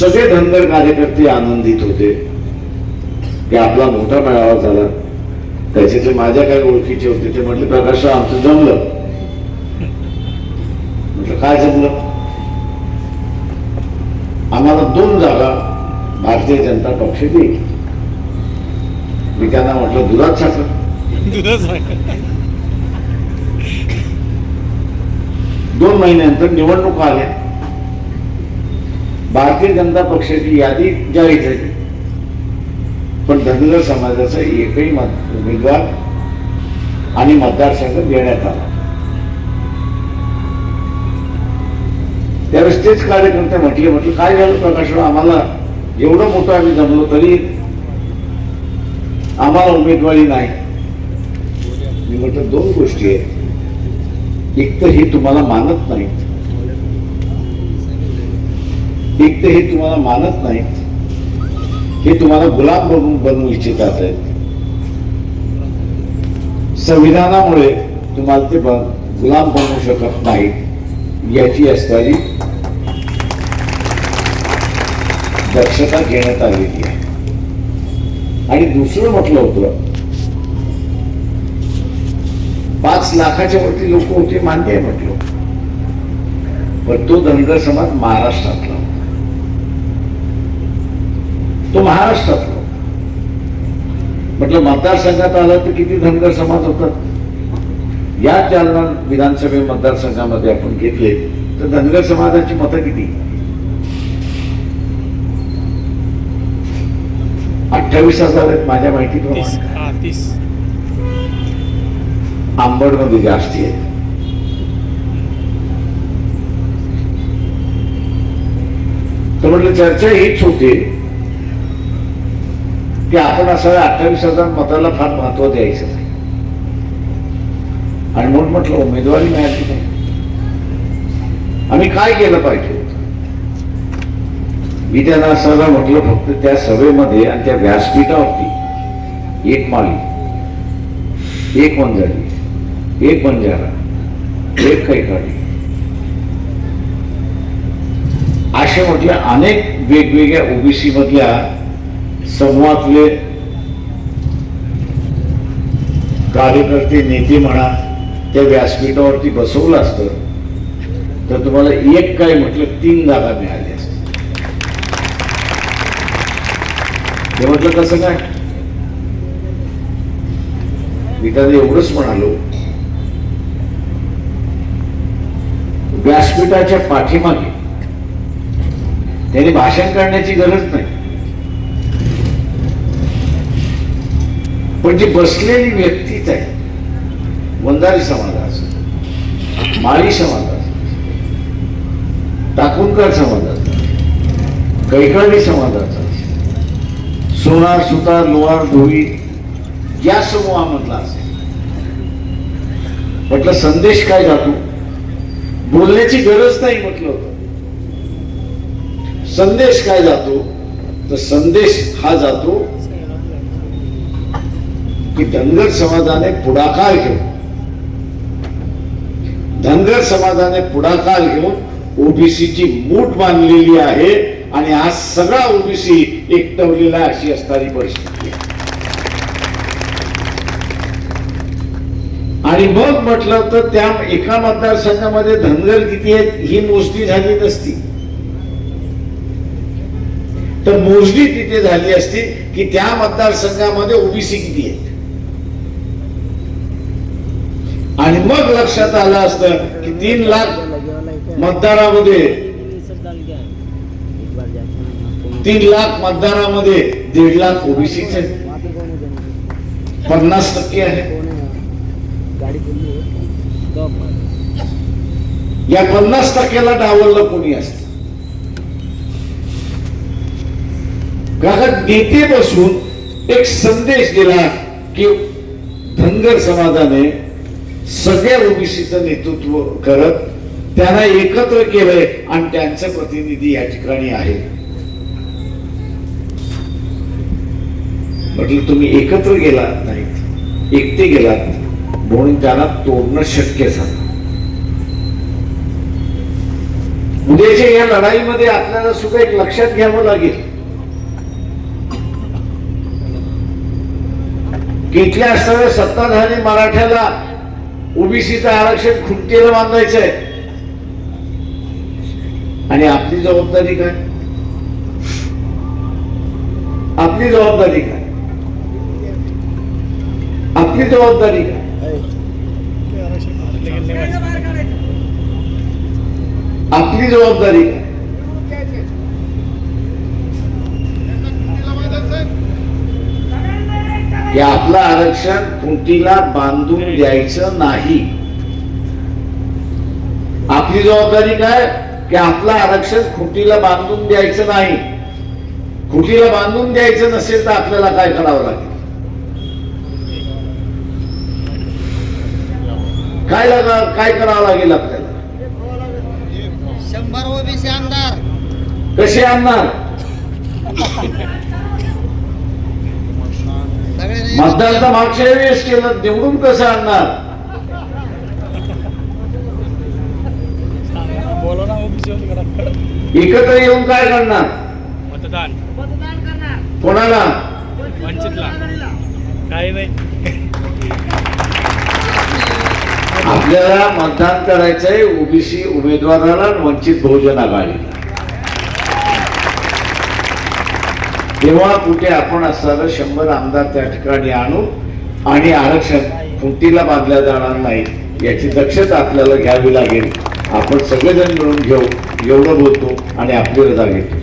सगळे धनगर कार्यकर्ते आनंदित होते. की आपला मोठा मेळावा झाला. त्याच्यातले माझ्या काही ओळखीचे होते ते म्हटले प्रकाश आमचं जमलं. म्हटलं काय जमलं? आम्हाला दोन जागा भारतीय जनता पक्ष देईल मी त्यांना म्हटलं दुधात साखर. दोन महिन्यानंतर निवडणुका आल्या. भारतीय जनता पक्षाची यादी जाहीर झाली. पण धनगर समाजाचा एकही मत उमेदवार आणि मतदारसंघ देण्यात आला. त्यावेळेस तेच कार्यकर्ते म्हटले म्हटलं काय झालं प्रकाशराव आम्हाला एवढं मोठं आम्ही जमलो तरी आम्हाला उमेदवारी नाही. मी म्हटलं दोन गोष्टी आहेत. एक तर ही तुम्हाला मानत नाहीत. एक तर हे तुम्हाला मानत नाहीत. हे तुम्हाला गुलाम बनवून बनवू इच्छितात संविधानामुळे तुम्हाला ते बन- गुलाम बनवू शकत नाहीत याची असणारी दक्षता घेण्यात आलेली आहे. आणि दुसरं म्हटलं होतं पाच लाखाच्या वरती लोक होते मान्य आहे म्हटलं पण तो धनगर समाज महाराष्ट्रातला होता. तो महाराष्ट्रातला होता. म्हटलं मतदारसंघात आला तर किती धनगर समाज होतात या जालना विधानसभे मतदारसंघामध्ये आपण घेतले तर धनगर समाजाची मतं किती? अठ्ठावीस हजार आहेत माझ्या माहितीप्रमाणे. तीस. आंबडमध्ये जास्ती आहेत. तर म्हटलं चर्चा हीच होते. की आपण असं अठ्ठावीस हजार मताला फार महत्त्व द्यायचं नाही. आणि म्हणून म्हटलं उमेदवारी मिळाली नाही. आम्ही काय केलं पाहिजे? मी त्यांना असं म्हटलं फक्त त्या सभेमध्ये आणि त्या व्यासपीठावरती एक माली एक मंजारी एक मंजारा एक कैकाडी. असे म्हटल्या अनेक वेगवेगळ्या ओबीसी मधल्या समूहातले कार्यकर्ते नेते म्हणा त्या व्यासपीठावरती बसवलं असतं तर तुम्हाला एक काय म्हटलं तीन जागा मिळाल्या असत ते म्हटलं कसं काय? मी त्याला एवढंच म्हणालो व्यासपीठाच्या पाठीमागे त्यांनी भाषण करण्याची गरज नाही. पण जी बसलेली व्यक्तीच आहे वंजारी समाजाचं माळी समाजाचं टाकुणकर समाजाचं कैकाडी समाजाचं सोनार सुतार लोहार धोई या समूहामधला असेल म्हटलं संदेश काय जातो? बोलण्याची गरज नाही म्हटलं. होतं संदेश काय जातो? तर संदेश हा जातो की धनगर समाजाने पुढाकार घेऊन धनगर समाजाने पुढाकार घेऊन ओबीसीची मूठ बांधलेली आहे आणि आज सगळा ओबीसी एकटवलेला अशी असणारी परिस्थिती आहे. आणि मग म्हटलं तर त्या एका मतदारसंघामध्ये धनगर किती आहेत ही मोजणी झाली नसती. तर मोजणी तिथे झाली असती की त्या मतदारसंघामध्ये ओबीसी किती आहेत. आणि मग लक्षात आलं असतं की तीन लाख मतदारामध्ये तीन लाख मतदारामध्ये दीड लाख ओबीसीचे पन्नास टक्के आहे. या पन्नास टक्क्याला डावललं कोणी असत? कारण नेते बसून एक संदेश दिला की धनगर समाजाने सगळ्या ओबीसीचं नेतृत्व करत त्यांना एकत्र केलंय आणि त्यांचे प्रतिनिधी या ठिकाणी आहे. म्हटलं तुम्ही एकत्र गेलात नाहीत. एकटे गेलात. म्हणून त्यांना तोडणं शक्य झालं. उद्याच्या या लढाईमध्ये आपल्याला सुद्धा एक लक्षात घ्यावं लागेल. की इथल्या असणाऱ्या सत्ताधारी मराठ्याला ओबीसीचं आरक्षण खुंटीला आहे आणि आपली जबाबदारी काय? आपली जबाबदारी काय? आपली जबाबदारी काय? आपली जबाबदारी काय? की आपलं आरक्षण खुंटीला बांधून द्यायचं नाही. आपली जबाबदारी काय? की आपलं आरक्षण खुंटीला बांधून द्यायचं नाही. खुंटीला बांधून द्यायचं नसेल तर आपल्याला काय करावं लागेल? काय लागा काय करावं लागेल आपल्याला? शंभर ओबीसी आमदार. कसे आणणार? मतदान तर मागच्या वेळेस केलं निवडून कसं आणणार? बोला ना ओबीसी एकत्र येऊन काय करणार? मतदान. कोणाला? वंचितला. काही नाही. आपल्याला मतदान करायचंय ओबीसी उमेदवाराला आणि वंचित बहुजन आघाडीला. तेव्हा कुठे आपण असणारं शंभर आमदार त्या ठिकाणी आणू आणि आरक्षण खुंटीला बांधल्या जाणार नाही याची दक्षता आपल्याला घ्यावी लागेल. आपण सगळेजण मिळून घेऊ एवढं बोलतो आणि आपली रजा घेतो.